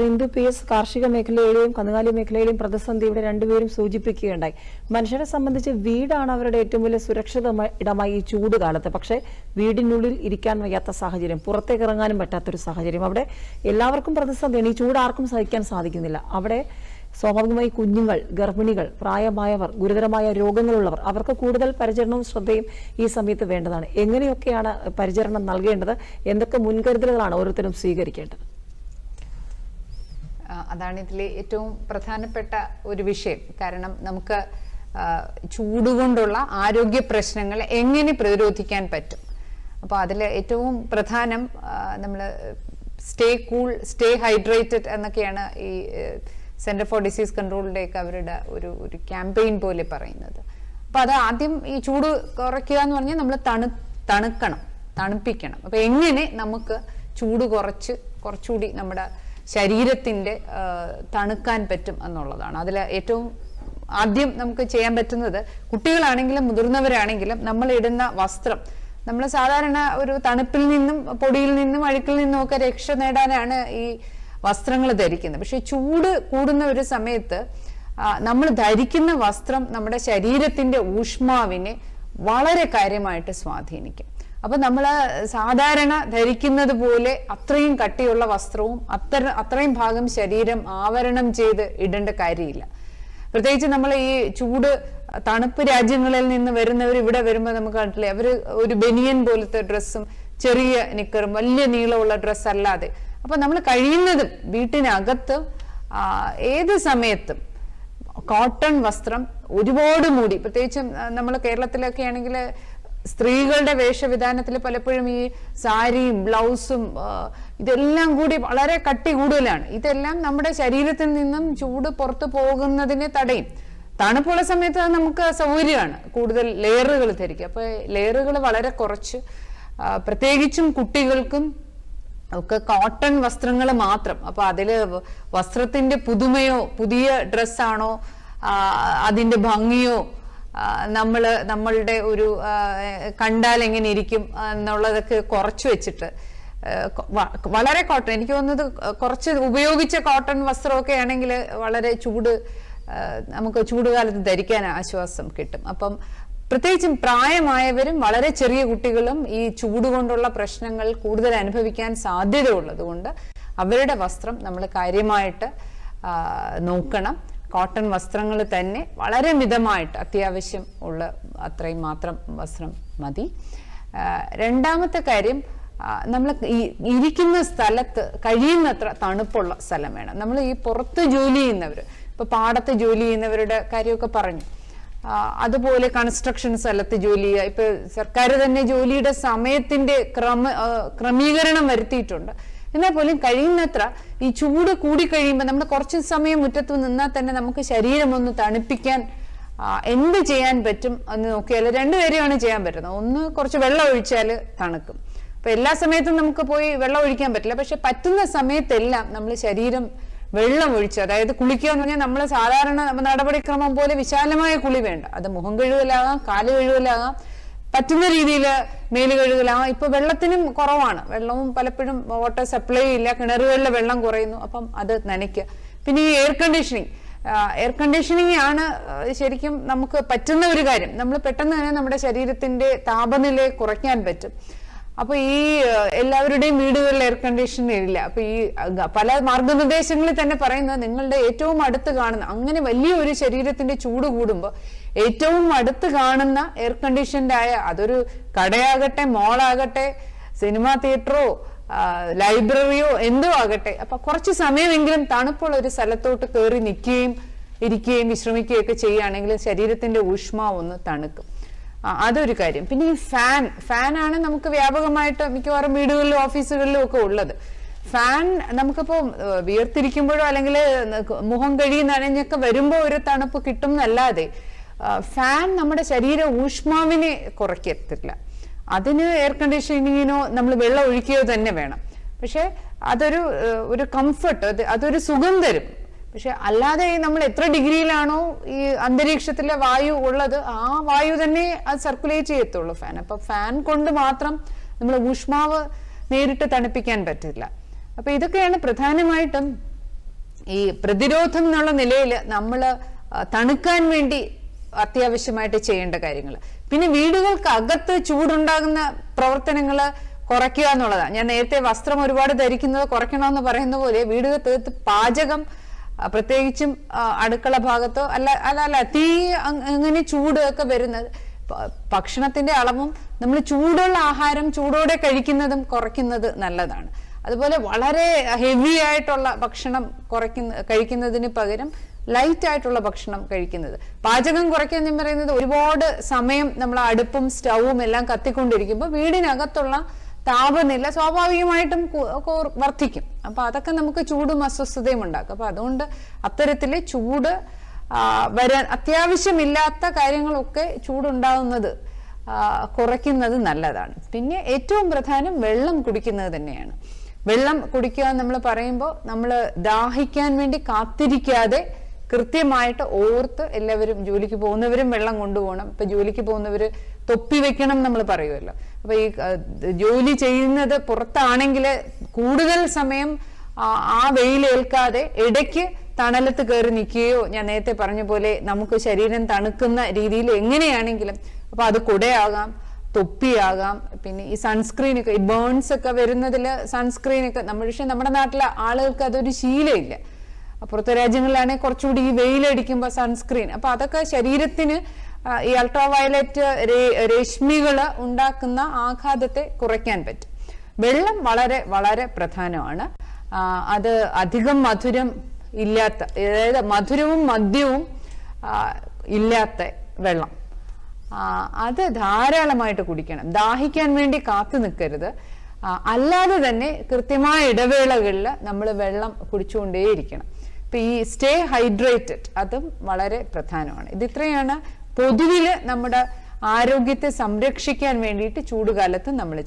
Indu P S കാർഷിക മേഖലയിലെയും കന്നുകാലി മേഖലയിലെയും പ്രതിസന്ധി ഇവിടെ രണ്ടുപേരും സൂചിപ്പിക്കുകയുണ്ടായി. മനുഷ്യരെ സംബന്ധിച്ച് വീടാണ് അവരുടെ ഏറ്റവും വലിയ സുരക്ഷിത ഇടമായി ഈ ചൂട് കാലത്ത്. പക്ഷേ വീടിനുള്ളിൽ ഇരിക്കാൻ വയ്യാത്ത സാഹചര്യം പുറത്തേക്ക് ഇറങ്ങാനും പറ്റാത്തൊരു സാഹചര്യം. അവിടെ എല്ലാവർക്കും പ്രതിസന്ധിയാണ്. ഈ ചൂട് ആർക്കും സഹിക്കാൻ സാധിക്കുന്നില്ല. അവിടെ സ്വാഭാവികമായി കുഞ്ഞുങ്ങൾ ഗർഭിണികൾ പ്രായമായവർ ഗുരുതരമായ രോഗങ്ങളുള്ളവർ അവർക്ക് കൂടുതൽ പരിചരണവും ശ്രദ്ധയും ഈ സമയത്ത് വേണ്ടതാണ്. എങ്ങനെയൊക്കെയാണ് പരിചരണം നൽകേണ്ടത്? എന്തൊക്കെ മുൻകരുതലുകളാണ് ഓരോരുത്തരും സ്വീകരിക്കേണ്ടത്? അതാണ് ഇതിലെ ഏറ്റവും പ്രധാനപ്പെട്ട ഒരു വിഷയം. കാരണം നമുക്ക് ചൂടുകൊണ്ടുള്ള ചൂട് കൊണ്ടുള്ള ആരോഗ്യ പ്രശ്നങ്ങൾ എങ്ങനെ പ്രതിരോധിക്കാൻ പറ്റും? അപ്പോൾ അതിൽ ഏറ്റവും പ്രധാനം നമ്മൾ സ്റ്റേ കൂൾ സ്റ്റേ ഹൈഡ്രേറ്റഡ് എന്നൊക്കെയാണ് ഈ സെന്റർ ഫോർ ഡിസീസ് കൺട്രോളിന്റെയൊക്കെ അവരുടെ ഒരു ഒരു ക്യാമ്പയിൻ പോലെ പറയുന്നത്. അപ്പോൾ അത് ആദ്യം ഈ ചൂട് കുറയ്ക്കുക എന്ന് പറഞ്ഞാൽ നമ്മൾ തണു തണുക്കണം തണുപ്പിക്കണം. അപ്പോൾ എങ്ങനെ നമുക്ക് ചൂട് കുറച്ച് കുറച്ചുകൂടി നമ്മുടെ ശരീരത്തിന്റെ ആ, തണുക്കാൻ പറ്റും എന്നുള്ളതാണ്. അതിൽ ഏറ്റവും ആദ്യം നമുക്ക് ചെയ്യാൻ പറ്റുന്നത് കുട്ടികളാണെങ്കിലും മുതിർന്നവരാണെങ്കിലും നമ്മൾ ഇടുന്ന വസ്ത്രം നമ്മൾ സാധാരണ ഒരു തണുപ്പിൽ നിന്നും പൊടിയിൽ നിന്നും അഴുക്കിൽ നിന്നും ഒക്കെ രക്ഷ നേടാനാണ് ഈ വസ്ത്രങ്ങൾ ധരിക്കുന്നത്. പക്ഷെ ചൂട് കൂടുന്ന ഒരു സമയത്ത് നമ്മൾ ധരിക്കുന്ന വസ്ത്രം നമ്മുടെ ശരീരത്തിന്റെ ഊഷ്മാവിനെ വളരെ കാര്യമായിട്ട് സ്വാധീനിക്കും. അപ്പൊ നമ്മൾ സാധാരണ ധരിക്കുന്നത് പോലെ അത്രയും കട്ടിയുള്ള വസ്ത്രവും അത്ര അത്രയും ഭാഗം ശരീരം ആവരണം ചെയ്ത് ഇടേണ്ട കാര്യമില്ല. പ്രത്യേകിച്ച് നമ്മൾ ഈ ചൂട് തണുപ്പ് രാജ്യങ്ങളിൽ നിന്ന് വരുന്നവർ ഇവിടെ വരുമ്പോൾ നമുക്ക് കണ്ടില്ലേ അവർ ഒരു ബനിയൻ പോലത്തെ ഡ്രസ്സും ചെറിയ നിക്കറും വലിയ നീളമുള്ള ഡ്രസ്സ് അല്ലാതെ അപ്പൊ നമ്മൾ കഴിയുന്നതും വീട്ടിനകത്ത് ഏത് സമയത്തും കോട്ടൺ വസ്ത്രം ഒരുപാട് മൂടി. പ്രത്യേകിച്ചും നമ്മൾ കേരളത്തിലൊക്കെ ആണെങ്കിൽ സ്ത്രീകളുടെ വേഷവിധാനത്തിൽ പലപ്പോഴും ഈ സാരിയും ബ്ലൗസും ഇതെല്ലാം കൂടി വളരെ കട്ടി കൂടുതലാണ്. ഇതെല്ലാം നമ്മുടെ ശരീരത്തിൽ നിന്നും ചൂട് പുറത്തു പോകുന്നതിനെ തടയും. തണുപ്പുള്ള സമയത്ത് നമുക്ക് സൗകര്യമാണ്. കൂടുതൽ ലെയറുകൾ ധരിക്കുക. അപ്പോൾ ലെയറുകൾ വളരെ കുറച്ച് പ്രത്യേകിച്ചും കുട്ടികൾക്കും ഒക്കെ കോട്ടൺ വസ്ത്രങ്ങൾ മാത്രം. അപ്പൊ അതിൽ വസ്ത്രത്തിന്റെ പുതുമയോ പുതിയ ഡ്രസ്സാണോ അതിന്റെ ഭംഗിയോ ആ, നമ്മൾ നമ്മളുടെ ഒരു കണ്ടാൽ എങ്ങനെ ഇരിക്കും എന്നുള്ളതൊക്കെ കുറച്ച് വെച്ചിട്ട് വളരെ കോട്ടൺ. എനിക്ക് തോന്നുന്നത് കുറച്ച് ഉപയോഗിച്ച കോട്ടൺ വസ്ത്രമൊക്കെ ആണെങ്കിൽ വളരെ ചൂട് നമുക്ക് ചൂടുകാലത്ത് ധരിക്കാൻ ആശ്വാസം കിട്ടും. അപ്പം പ്രത്യേകിച്ചും പ്രായമായവരും വളരെ ചെറിയ കുട്ടികളും ഈ ചൂട് കൊണ്ടുള്ള പ്രശ്നങ്ങൾ കൂടുതൽ അനുഭവിക്കാൻ സാധ്യത ഉള്ളതുകൊണ്ട് അവരുടെ വസ്ത്രം നമ്മൾ കാര്യമായിട്ട് നോക്കണം. കോട്ടൺ വസ്ത്രങ്ങൾ തന്നെ വളരെ മിതമായിട്ട് അത്യാവശ്യം ഉള്ള അത്രയും മാത്രം വസ്ത്രം മതി. രണ്ടാമത്തെ കാര്യം നമ്മൾ ഇരിക്കുന്ന സ്ഥലത്ത് കഴിയുന്നത്ര തണുപ്പുള്ള സ്ഥലം വേണം. നമ്മൾ ഈ പുറത്ത് ജോലി ചെയ്യുന്നവർ ഇപ്പോൾ പാടത്ത് ജോലി ചെയ്യുന്നവരുടെ കാര്യമൊക്കെ പറഞ്ഞു. അതുപോലെ കൺസ്ട്രക്ഷൻ സ്ഥലത്ത് ജോലി ചെയ്യുക. ഇപ്പോൾ സർക്കാർ തന്നെ ജോലിയുടെ സമയത്തിന്റെ ക്രമ ക്രമീകരണം വരുത്തിയിട്ടുണ്ട്. എന്നാൽ പോലും കഴിയുന്നത്ര ഈ ചൂട് കൂടിക്കഴിയുമ്പോൾ നമ്മൾ കുറച്ച് സമയം മുറ്റത്ത് നിന്നാൽ തന്നെ നമുക്ക് ശരീരം ഒന്ന് തണുപ്പിക്കാൻ എന്ത് ചെയ്യാൻ പറ്റും എന്ന് നോക്കിയാൽ രണ്ടു കാര്യമാണ് ചെയ്യാൻ പറ്റുന്നത്. ഒന്ന് കുറച്ച് വെള്ളം ഒഴിച്ചാൽ തണുക്കും. അപ്പൊ എല്ലാ സമയത്തും നമുക്ക് പോയി വെള്ളം ഒഴിക്കാൻ പറ്റില്ല. പക്ഷെ പറ്റുന്ന സമയത്തെല്ലാം നമ്മൾ ശരീരം വെള്ളം ഒഴിച്ച് അതായത് കുളിക്കുക എന്ന് പറഞ്ഞാൽ നമ്മൾ സാധാരണ നടപടിക്രമം പോലെ വിശാലമായ കുളി വേണ്ട. അത് മുഖം കഴുകലാകാം കാൽ കഴുകലാകാം പറ്റുന്ന രീതിയിൽ മേൽ ആ ഇപ്പൊ വെള്ളത്തിനും കുറവാണ്. വെള്ളവും പലപ്പോഴും വാട്ടർ സപ്ലൈ ഇല്ല. കിണറുകളിലെ വെള്ളം കുറയുന്നു. അപ്പം അത് നനയ്ക്കുക പിന്നെ ഈ എയർ കണ്ടീഷനിങ് എയർ കണ്ടീഷനിങ് ആണ് ശരിക്കും നമുക്ക് പറ്റുന്ന ഒരു കാര്യം. നമ്മൾ പെട്ടെന്ന് തന്നെ നമ്മുടെ ശരീരത്തിന്റെ താപനില കുറയ്ക്കാൻ പറ്റും. അപ്പൊ ഈ എല്ലാവരുടെയും വീടുകളിൽ എയർ കണ്ടീഷൻ ഇല്ല. അപ്പൊ ഈ പല മാർഗനിർദ്ദേശങ്ങളിൽ തന്നെ പറയുന്നത് നിങ്ങളുടെ ഏറ്റവും അടുത്ത് കാണുന്ന അങ്ങനെ വലിയ ഒരു ശരീരത്തിന്റെ ചൂട് കൂടുമ്പോൾ ഏറ്റവും അടുത്ത് കാണുന്ന എയർ കണ്ടീഷൻഡ് ആയ അതൊരു കടയാകട്ടെ മോളാകട്ടെ സിനിമാ തിയേറ്ററോ ലൈബ്രറിയോ എന്തോ ആകട്ടെ. അപ്പൊ കുറച്ച് സമയമെങ്കിലും തണുപ്പുള്ള ഒരു സ്ഥലത്തോട്ട് കയറി നിൽക്കുകയും ഇരിക്കുകയും വിശ്രമിക്കുകയും ഒക്കെ ചെയ്യുകയാണെങ്കിൽ ശരീരത്തിന്റെ ഊഷ്മാവ് ഒന്ന് തണുക്കും. അതൊരു കാര്യം. പിന്നെ ഈ ഫാൻ ഫാനാണ് നമുക്ക് വ്യാപകമായിട്ട് മിക്കവാറും വീടുകളിലും ഓഫീസുകളിലും ഒക്കെ ഉള്ളത്. ഫാൻ നമുക്കിപ്പോ വിയർത്തിരിക്കുമ്പോഴോ അല്ലെങ്കിൽ മുഖം കഴി നനഞ്ഞൊക്കെ വരുമ്പോൾ ഒരു തണുപ്പ് കിട്ടും എന്നല്ലാതെ ഫാൻ നമ്മുടെ ശരീര ഊഷ്മാവിനെ കുറയ്ക്കത്തില്ല. അതിന് എയർ കണ്ടീഷനിങ്ങിനോ നമ്മൾ വെള്ളം ഒഴിക്കുകയോ തന്നെ വേണം. പക്ഷെ അതൊരു ഒരു കംഫർട്ട് അതൊരു സുഖം തരും. പക്ഷെ അല്ലാതെ നമ്മൾ എത്ര ഡിഗ്രിയിലാണോ ഈ അന്തരീക്ഷത്തിലെ വായു ഉള്ളത് ആ വായു തന്നെ അത് സർക്കുലേറ്റ് ചെയ്യത്തുള്ളൂ ഫാൻ അപ്പൊ ഫാൻ കൊണ്ട് മാത്രം നമ്മൾ ഊഷ്മാവ് നേരിട്ട് തണുപ്പിക്കാൻ പറ്റില്ല. അപ്പൊ ഇതൊക്കെയാണ് പ്രധാനമായിട്ടും ഈ പ്രതിരോധം എന്നുള്ള നിലയിൽ നമ്മൾ തണുക്കാൻ വേണ്ടി അത്യാവശ്യമായിട്ട് ചെയ്യേണ്ട കാര്യങ്ങൾ പിന്നെ വീടുകൾക്ക് അകത്ത് ചൂടുണ്ടാകുന്ന പ്രവർത്തനങ്ങൾ കുറയ്ക്കുക എന്നുള്ളതാണ് ഞാൻ നേരത്തെ വസ്ത്രം ഒരുപാട് ധരിക്കുന്നത് കുറയ്ക്കണമെന്ന് പറയുന്ന പോലെ വീടുകൾക്ക് പാചകം പ്രത്യേകിച്ചും അടുക്കള ഭാഗത്തോ അല്ല അല്ല അല്ല തീ അങ് അങ്ങനെ ചൂട് ഒക്കെ വരുന്നത് ഭക്ഷണത്തിന്റെ അളവും നമ്മൾ ചൂടുള്ള ആഹാരം ചൂടോടെ കഴിക്കുന്നതും കുറയ്ക്കുന്നത് നല്ലതാണ്. അതുപോലെ വളരെ ഹെവി ആയിട്ടുള്ള ഭക്ഷണം കുറയ്ക്കുന്ന കഴിക്കുന്നതിന് പകരം ലൈറ്റ് ആയിട്ടുള്ള ഭക്ഷണം കഴിക്കുന്നത്. പാചകം കുറയ്ക്കുക എന്ന് പറയുന്നത് ഒരുപാട് സമയം നമ്മൾ അടുപ്പും സ്റ്റൗവും എല്ലാം കത്തിക്കൊണ്ടിരിക്കുമ്പോൾ വീടിനകത്തുള്ള താപനില സ്വാഭാവികമായിട്ടും വർദ്ധിക്കും. അപ്പൊ അതൊക്കെ നമുക്ക് ചൂടും അസ്വസ്ഥതയും ഉണ്ടാക്കും. അപ്പൊ അതുകൊണ്ട് അത്തരത്തിൽ ചൂട് വരാൻ അത്യാവശ്യമില്ലാത്ത കാര്യങ്ങളൊക്കെ ചൂടുണ്ടാകുന്നത് ആ, കുറയ്ക്കുന്നത് നല്ലതാണ്. പിന്നെ ഏറ്റവും പ്രധാനം വെള്ളം കുടിക്കുന്നത് തന്നെയാണ്. വെള്ളം കുടിക്കുക നമ്മൾ പറയുമ്പോൾ നമ്മൾ ദാഹിക്കാൻ വേണ്ടി കാത്തിരിക്കാതെ കൃത്യമായിട്ട് ഓർത്ത് എല്ലാവരും ജോലിക്ക് പോകുന്നവരും വെള്ളം കൊണ്ടുപോകണം. ഇപ്പൊ ജോലിക്ക് പോകുന്നവർ തൊപ്പി വെക്കണം നമ്മൾ പറയുമല്ലോ അപ്പൊ ഈ ജോലി ചെയ്യുന്നത് പുറത്താണെങ്കിൽ കൂടുതൽ സമയം ആ, ആ വെയിലേൽക്കാതെ ഇടയ്ക്ക് തണലത്ത് കയറി നിൽക്കുകയോ ഞാൻ നേരത്തെ പറഞ്ഞ പോലെ നമുക്ക് ശരീരം തണുക്കുന്ന രീതിയിൽ എങ്ങനെയാണെങ്കിലും അപ്പൊ അത് കുടയാകാം തൊപ്പിയാകാം പിന്നെ ഈ സൺസ്ക്രീൻ ഒക്കെ ഈ ബേൺസ് ഒക്കെ വരുന്നതിൽ സൺസ്ക്രീൻ ഒക്കെ നമ്മൾ പക്ഷെ നമ്മുടെ നാട്ടിലെ ആളുകൾക്ക് അതൊരു ശീലമില്ല പുറത്തെ രാജ്യങ്ങളിലാണെങ്കിൽ കുറച്ചുകൂടി ഈ വെയിലടിക്കുമ്പോൾ സൺസ്ക്രീൻ അപ്പൊ അതൊക്കെ ശരീരത്തിന് ഈ അൾട്രാ വയലറ്റ് രശ്മികൾ ഉണ്ടാക്കുന്ന ആഘാതത്തെ കുറയ്ക്കാൻ പറ്റും. വെള്ളം വളരെ വളരെ പ്രധാനമാണ്. അത് അധികം മധുരം ഇല്ലാത്ത അതായത് മധുരവും മദ്യവും ഇല്ലാത്ത വെള്ളം. അത് ധാരാളമായിട്ട് കുടിക്കണം. ദാഹിക്കാൻ വേണ്ടി കാത്തു നിൽക്കരുത്. അല്ലാതെ തന്നെ കൃത്യമായ ഇടവേളകളിൽ നമ്മൾ വെള്ളം കുടിച്ചുകൊണ്ടേയിരിക്കണം. ഇപ്പൊ ഈ സ്റ്റേ ഹൈഡ്രേറ്റഡ് അതും വളരെ പ്രധാനമാണ്. ഇത് ഇത്രയാണ് പൊതുവിൽ നമ്മുടെ ആരോഗ്യത്തെ സംരക്ഷിക്കാൻ വേണ്ടിയിട്ട് ചൂടുകാലത്ത് നമ്മൾ